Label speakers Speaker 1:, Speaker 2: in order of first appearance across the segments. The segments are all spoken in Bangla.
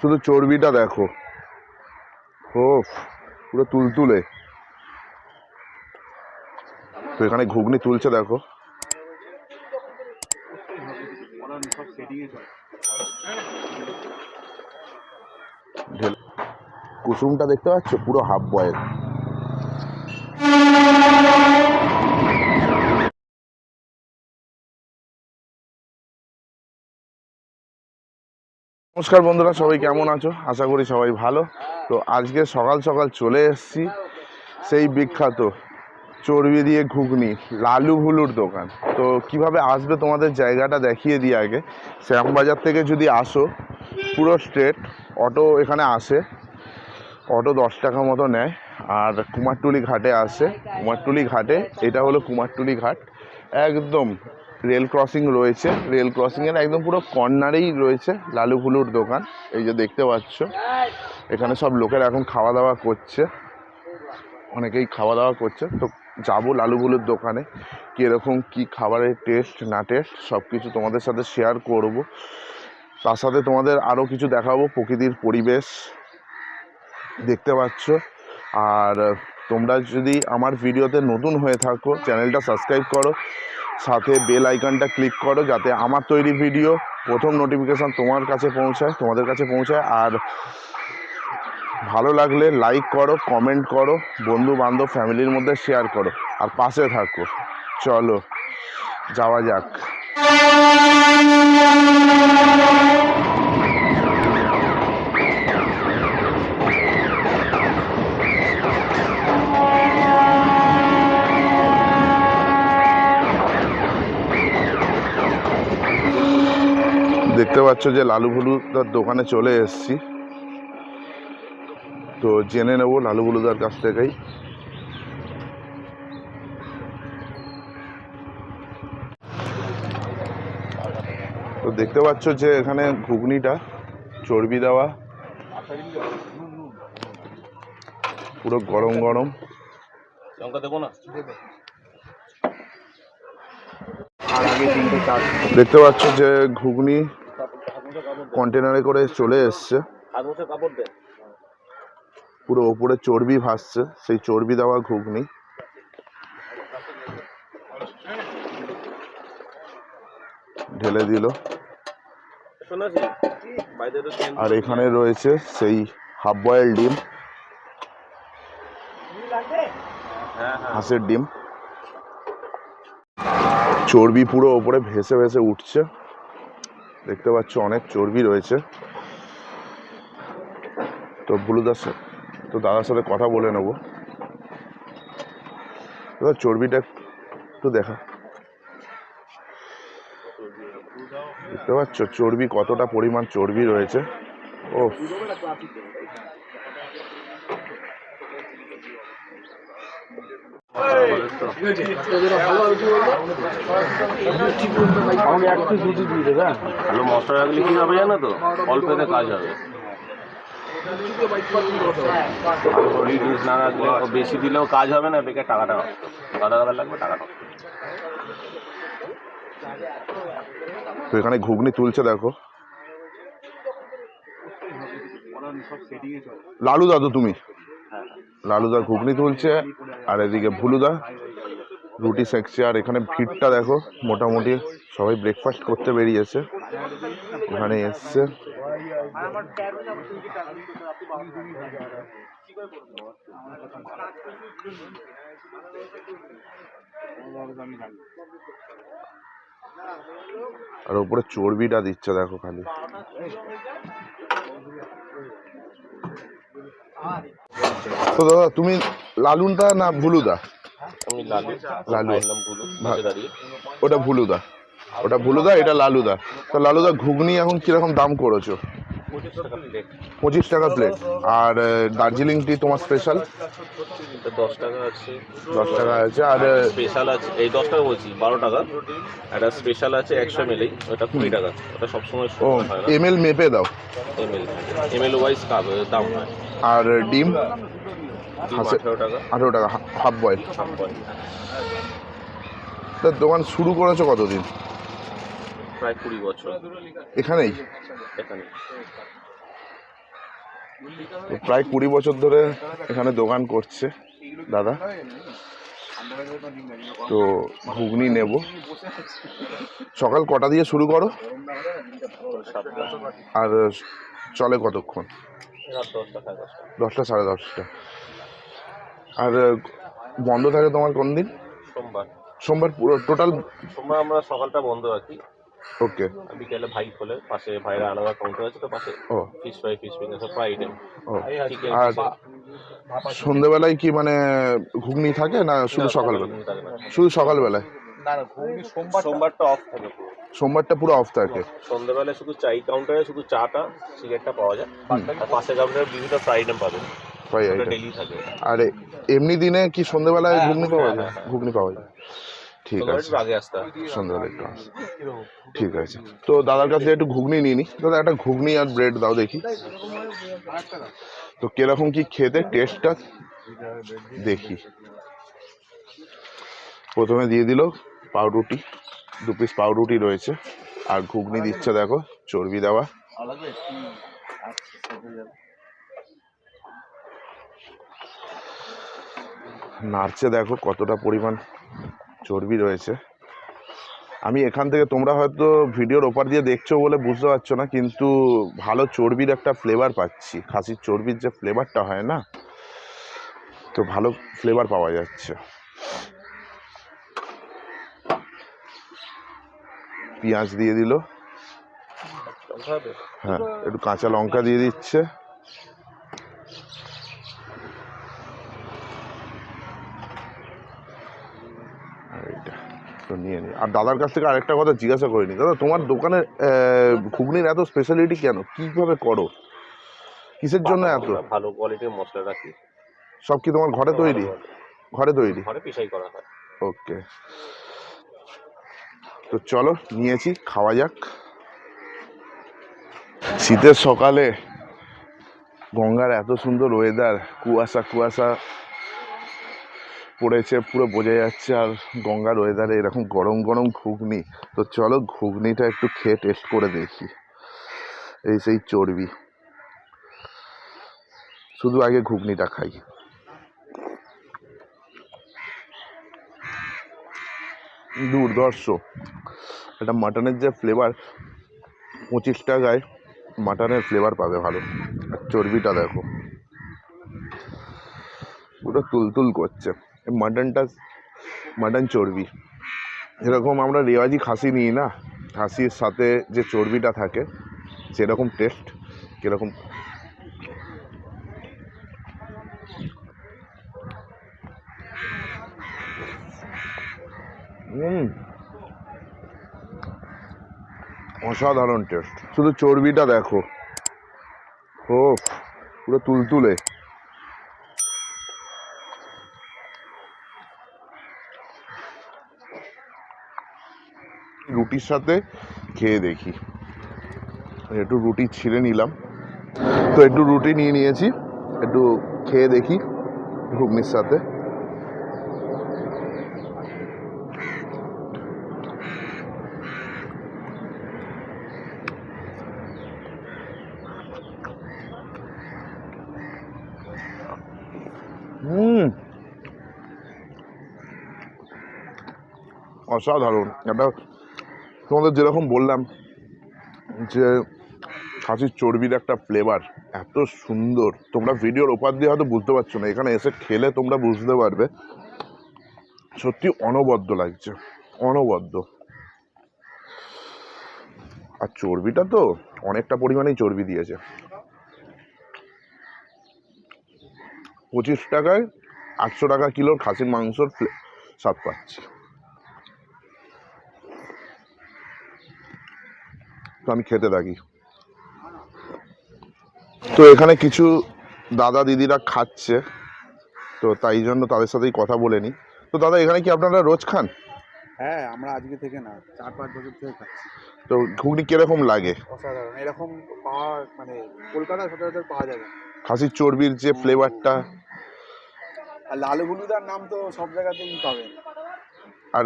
Speaker 1: শুধু চর্বিটা দেখো। ও পুরো তুলতুলে। তো এখানে ঘুগনি তুলছে, দেখো। কুসুমটা দেখতে পাচ্ছ? পুরো হাফ বয়েল নমস্কার বন্ধুরা, সবাই কেমন আছো? আশা করি সবাই ভালো। তো আজকে সকাল সকাল চলে এসছি সেই বিখ্যাত চর্বি দিয়ে ঘুগনি, লালু ভুলুর দোকান। তো কীভাবে আসবে তোমাদের জায়গাটা দেখিয়ে দিই আগে। শ্যামবাজার থেকে যদি আসো, পুরো স্ট্রেট, অটো এখানে আসে। অটো দশ টাকা মতো নেয়। আর কুমারটুলি ঘাটে আসে। কুমারটুলি ঘাটে, এটা হলো কুমারটুলি ঘাট। একদম রেল ক্রসিং রয়েছে। রেল ক্রসিংয়ের একদম পুরো কর্নারেই রয়েছে লালু ভুলুর দোকান। এই যে দেখতে পাচ্ছ, এখানে সব লোকেরা এখন খাওয়া দাওয়া করছে। অনেকেই খাওয়া দাওয়া করছে। তো যাব লালু ভুলুর দোকানে, কীরকম কী খাবারের টেস্ট না টেস্ট সব কিছু তোমাদের সাথে শেয়ার করব। তার সাথে তোমাদের আরও কিছু দেখাবো, প্রকৃতির পরিবেশ। দেখতে পাচ্ছ? আর তোমরা যদি আমার ভিডিওতে নতুন হয়ে থাকো চ্যানেলটা সাবস্ক্রাইব করো। সাথে বেল আইকনটা ক্লিক করো যাতে আমার তৈরি ভিডিও প্রথম নোটিফিকেশান তোমার কাছে পৌঁছায়, তোমাদের কাছে পৌঁছায়। আর ভালো লাগলে লাইক করো কমেন্ট করো বন্ধু বান্ধব ফ্যামিলির মধ্যে শেয়ার করো। আর পাশে থাকো। চলো, যাওয়া যাক। দেখতে পাচ্ছ যে লালু ভুলুদার দোকানে চলে এসেছি। তো জেনে নেব লালু ভুলুদার কাছ থেকেই। তো দেখতে পাচ্ছ যে এখানে ঘুগনিটা চর্বি দেওয়া। পুরো গরম গরম। দেখতে পাচ্ছ যে ঘুগনি কন্টেনারে করে চলে এসছে। পুরো ওপরে চর্বি ভাসছে, সেই চর্বি দেওয়া ঘুগনি। ঢেলে দিল। আর এখানে রয়েছে সেই হাফ বয়েল ডিম। হাঁসের ডিম। চর্বি পুরো ওপরে ভেসে ভেসে উঠছে। দেখতে পাচ্ছ অনেক চর্বি রয়েছে। তো বুলুদার তো দাদার সাথে কথা বলে নেব। চর্বিটা একটু দেখা। দেখতে পাচ্ছ চর্বি কতটা পরিমাণ চর্বি রয়েছে। ও
Speaker 2: ভালো মশলা রাখলে কি হবে জানো তো? অল্পতে কাজ হবে। না রাখলে বেশি দিলেও কাজ হবে না, বেকার টাকাটা গাদা গাদা লাগবে, টাকা নষ্ট।
Speaker 1: তো এখানে ঘুগনি তুলছে, দেখো। লালু দাদু, তুমি? লালুদা ঘুগনি তুলছে, আর এদিকে ভুলুদা, রুটি সেকছে। আর এখানে ভিড়টা দেখো, মোটামুটি সবাই ব্রেকফাস্ট করতে বেরিয়েছে। এখানে এসছে। আর উপরে চর্বিটা দিচ্ছে, দেখো খালি। তো দাদা তুমি লালুনটা না ভুলুদা?
Speaker 2: আমি লালু।
Speaker 1: লালু। ওটা ভুলুদা। ওটা ভুলুদা এটা লালুদা। তো লালুদা ঘুগনি এখন কীরকম দাম করেছ?
Speaker 2: পঁচিশ টাকা প্লেট
Speaker 1: আর দার্জিলিং টি তোমার স্পেশাল
Speaker 2: এটা দশ টাকা আছে।
Speaker 1: দশ টাকা আছে আর
Speaker 2: স্পেশাল আছে এই দশ টাকা বলছি বারো টাকা। একটা স্পেশাল আছে একশো এম এমএলই ওটা কুড়ি টাকা। ওটা সবসময়
Speaker 1: এম এল মেপে দাও।
Speaker 2: এমএল এমএল ওয়াইজ দাম হয়।
Speaker 1: আর ডিম?
Speaker 2: আঠেরো টাকা।
Speaker 1: আঠেরো টাকা হাফ বয়েল
Speaker 2: হাফ বয়েল।
Speaker 1: তা দোকান শুরু করেছ কতদিন?
Speaker 2: প্রায় কুড়ি বছর।
Speaker 1: এখানেই?
Speaker 2: এখানে।
Speaker 1: প্রায় কুড়ি বছর ধরে এখানে দোকান করছে দাদা। তো ঘুগনি নেব। সকাল কটা দিয়ে শুরু করো? আর চলে কতক্ষণ?
Speaker 2: দশটা সাড়ে দশটা।
Speaker 1: দশটা সাড়ে দশটা আর বন্ধ থাকে তোমার কোন দিন
Speaker 2: সোমবার।
Speaker 1: সোমবার পুরো টোটাল
Speaker 2: সোমবার আমরা সকালটা বন্ধ রাখি।
Speaker 1: ওকে
Speaker 2: বিকেলে ভাই খোলে পাশে ভাইরা আলাদা কাউন্টার আছে তো পাশে
Speaker 1: ও।
Speaker 2: ফিশ ফ্রাই ফিশ ফিঙ্গার সব ফ্রাই আইটেম
Speaker 1: আর সন্ধেবেলায় কি মানে ঘুগনি থাকে না শুধু সকালবেলা? শুধু সকালবেলায়?
Speaker 2: সোমবার সোমবারটা অফ থাকে
Speaker 1: সোমবারটা পুরো অফ থাকে।
Speaker 2: সন্ধ্যাবেলায় শুধু চাই কাউন্টারে শুধু চাটা সিগারেটটা পাওয়া যায়। আর পাশে কাউন্টারে বিভিন্ন ফ্রাই আইটেম পাবেন।
Speaker 1: ফ্রাই আইটেম আর এমনি দিনে কি সন্ধেবেলায়
Speaker 2: হ্যাঁ,
Speaker 1: ঘুগনি পাওয়া
Speaker 2: হ্যাঁ,
Speaker 1: যায়?
Speaker 2: হ্যাঁ,
Speaker 1: ঘুগনি পাওয়া যায়। ঠিক আছে।
Speaker 2: আগে আসতে
Speaker 1: সন্ধ্যাবেলা একটু আসো। ঠিক আছে। তো দাদার কাছে একটু ঘুগনি নিয়ে নি। দাদা একটা ঘুগনি আর ব্রেড দাও দেখি। তো কীরকম কি খেতে টেস্টটা দেখি। প্রথমে দিয়ে দিল পাউরুটি। দু পিস পাউরুটি রয়েছে। আর ঘুগনি দিচ্ছে দেখো চর্বি দেওয়া। নাড়ছে দেখো কতটা পরিমাণ। চর্বি রয়েছে। আমি এখান থেকে তোমরা হয়তো ভিডিওর ওপার দিয়ে দেখছ বলে বুঝতে পারছ না, কিন্তু ভালো চর্বির একটা ফ্লেভার পাচ্ছি। খাসির চর্বির যে ফ্লেভারটা হয় না, তো ভালো ফ্লেভার পাওয়া যাচ্ছে। পেঁয়াজ দিয়ে দিল। হ্যাঁ একটু কাঁচা লঙ্কা দিয়ে দিচ্ছে আর এইটা তো নিয়ে নি। আর দাদার কাছ থেকে আরেকটা কথা জিজ্ঞাসা করিনি। দাদা তোমার দোকানের ঘুগনির এত স্পেশালিটি কেন? কীভাবে করো? কিসের জন্য এত?
Speaker 2: ভালো কোয়ালিটির মশলা রাখি।
Speaker 1: সব কি তোমার ঘরে তৈরি? ঘরে তৈরি।
Speaker 2: ঘরে পিসাই করা হয়।
Speaker 1: ওকে। তো চলো নিয়েছি খাওয়া যাক। শীতের সকালে গঙ্গার এত সুন্দর ওয়েদার কুয়াশা কুয়াশা পড়েছে, পুরো বোঝা যাচ্ছে আর গঙ্গার ওয়েদারে এরকম গরম গরম ঘুগনি। তো চলো ঘুগনিটা একটু খেয়ে টেস্ট করে দেখি। এই সেই চর্বি। শুধু আগে ঘুগনিটা খাই। দুর্ধর্ষ। এটা মাটনের যে ফ্লেভার পঁচিশ টাকায় মাটনের ফ্লেভার পাবে ভালো। আর চর্বিটা দেখো। পুরো তুলতুল করছে। মাটনটা, মাটন চর্বি। যেরকম আমরা রেওয়াজি খাসি নিই না? খাসির সাথে যে চর্বিটা থাকে, সেরকম টেস্ট কীরকম? অসাধারণ টেস্ট শুধু চর্বিটা দেখো। ও পুরো তুলতুলে। রুটির সাথে খেয়ে দেখি। একটু রুটি ছিঁড়ে নিলাম। তো একটু রুটি নিয়ে নিয়েছি, একটু খেয়ে দেখি ঘুগনির সাথে। হুম। অসাধারণ। এটা তোমাদের যেরকম বললাম যে খাসির চর্বির একটা ফ্লেভার এত সুন্দর। তোমরা ভিডিওর ওপার দিয়ে হয়তো বুঝতে পারছ না, এখানে এসে খেলে তোমরা বুঝতে পারবে। সত্যি অনবদ্য লাগছে, অনবদ্য। আর চর্বিটা তো অনেকটা পরিমাণেই চর্বি দিয়েছে। পঁচিশ টাকায় আটশো টাকা কিলোর খাসির মাংসর স্বাদ পাচ্ছি। তো আমি খেতে থাকি। তো এখানে কিছু দাদা দিদিরা খাচ্ছে। তো তাই জন্য তাদের সাথেই কথা বলে নিই। তো দাদা এখানে কি আপনারা রোজ খান?
Speaker 3: হ্যাঁ আমরা আজকে থেকে না চার পাঁচ বছর থেকে খাচ্ছি।
Speaker 1: তো ঘুগনি কীরকম লাগে?
Speaker 3: অসাধারণ এরকম পাওয়া মানে কলকাতায় সচরাচর পাওয়া যাবে।
Speaker 1: খাসির চর্বির যে ফ্লেভারটা
Speaker 3: আর লালু হলুদার নাম তো সব জায়গাতেই পাবেন।
Speaker 1: আর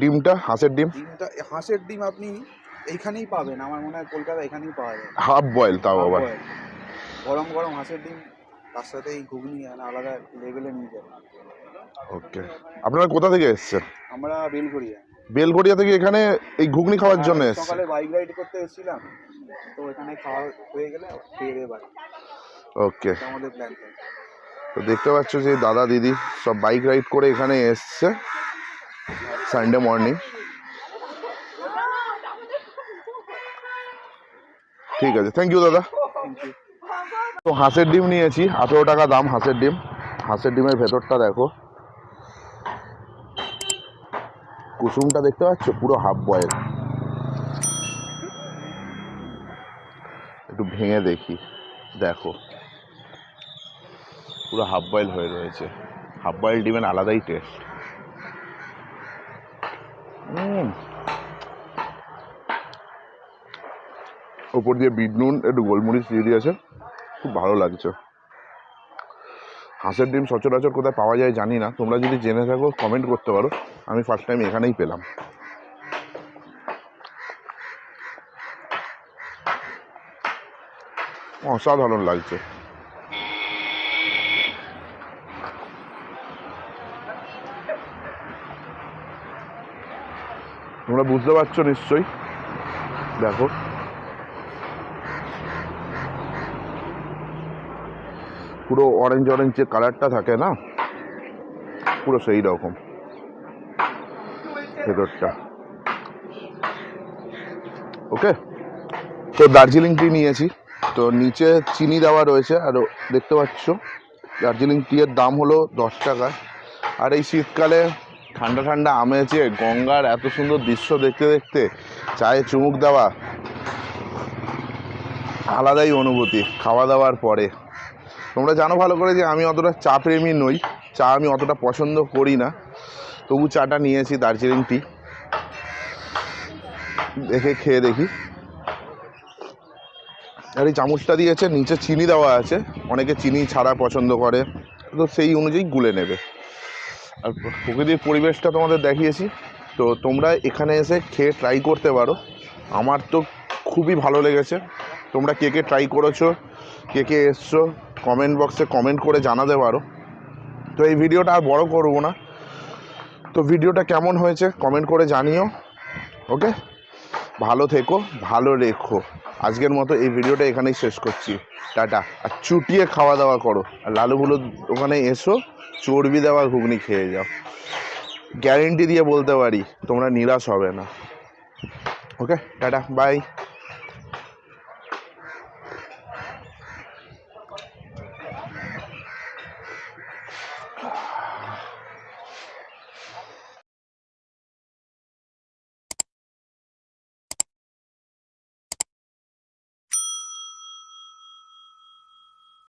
Speaker 1: ডিমটা হাঁসের ডিম?
Speaker 3: ডিমটা হাঁসের ডিম আপনি এইখানেই পাবেন আমার মনে হয় কলকাতা এখানেই পাওয়া যায়
Speaker 1: হাফ বয়েল তাও আবার।
Speaker 3: গরম গরম হাঁসের ডিম তার সাথে এই ঘুগনি মানে আলাদা লেভেলে নিয়ে যাবে
Speaker 1: ওকে। আপনারা কোথা থেকে এসেছেন?
Speaker 3: আমরা বেলগড়িয়া
Speaker 1: বেলগড়িয়া থেকে এখানে এই ঘুগনি খাওয়ার জন্য এসেছি
Speaker 3: সকালে বাইক রাইড করতে এসেছিলাম তো এখানে খাওয়া হয়ে গেলে খেয়ে দিয়ে বাড়ি।
Speaker 1: ওকে।
Speaker 3: আমাদের প্ল্যান
Speaker 1: তো দেখতে পাচ্ছ যে দাদা দিদি সব বাইক রাইড করে এখানে এসছে। সানডে মর্নিং ঠিক আছে। থ্যাংক ইউ দাদা। তো হাঁসের ডিম নিয়েছি, আঠেরো টাকা দাম হাঁসের ডিম। হাঁসের ডিমের ভেতরটা দেখো। কুসুমটা দেখতে পাচ্ছ? পুরো হাফ বয়েল একটু ভেঙে দেখি। দেখো। পুরো হাফ বয়েল হয়ে রয়েছে। হাফ বয়েল ডিমের আলাদাই টেস্ট ওপর দিয়ে বিট নুন, একটু গোলমরিচ দিয়ে দিয়েছে। খুব ভালো লাগছে। হাঁসের ডিম সচরাচর কোথায় পাওয়া যায় জানি না। তোমরা যদি জেনে থাকো কমেন্ট করতে পারো। আমি ফার্স্ট টাইম এখানেই পেলাম। অসাধারণ লাগছে। তোমরা বুঝতে পারছ নিশ্চয়ই। দেখো। পুরো অরেঞ্জ অরেঞ্জ যে কালারটা থাকে না, পুরো সেই রকম ভেতরটা। ওকে তো দার্জিলিং টি নিয়েছি। তো নিচে চিনি দেওয়া রয়েছে, আর দেখতে পাচ্ছ, দার্জিলিং টি এর দাম হলো দশ টাকা। আর এই শীতকালে ঠান্ডা ঠান্ডা আমেজে গঙ্গার এত সুন্দর দৃশ্য দেখতে দেখতে চায়ে চুমুক দেওয়া আলাদাই অনুভূতি, খাওয়া দাওয়ার পরে। তোমরা জানো ভালো করে যে আমি অতটা চা প্রেমী নই। চা আমি অতটা পছন্দ করি না। তবু চাটা নিয়েছি, দার্জিলিং টি দেখে খেয়ে দেখি। আর এই চামচটা দিয়েছে, নিচে চিনি দেওয়া আছে। অনেকে চিনি ছাড়া পছন্দ করে। তো সেই অনুযায়ী গুলে নেবে। আর প্রকৃতির পরিবেশটা তোমাদের দেখিয়েছি। তো তোমরা এখানে এসে খেয়ে ট্রাই করতে পারো। আমার তো খুবই ভালো লেগেছে। তোমরা কে কে ট্রাই করেছ? কে কে এসছো? কমেন্ট বক্সে কমেন্ট করে জানাতে পারো। তো এই ভিডিওটা আর বড় করব না। তো ভিডিওটা কেমন হয়েছে কমেন্ট করে জানিও ওকে ভালো থেকো, ভালো রেখো। আজকের মতো এই ভিডিওটা এখানেই শেষ করছি। টাটা। আর চুটিয়ে খাওয়া দাওয়া করো। আর লালুগুলো ওখানে এসো, চর্বি দেওয়া ঘুগনি খেয়ে যাও। গ্যারেন্টি দিয়ে বলতে পারি, তোমরা নিরাশ হবে না। ওকে টাটা বাই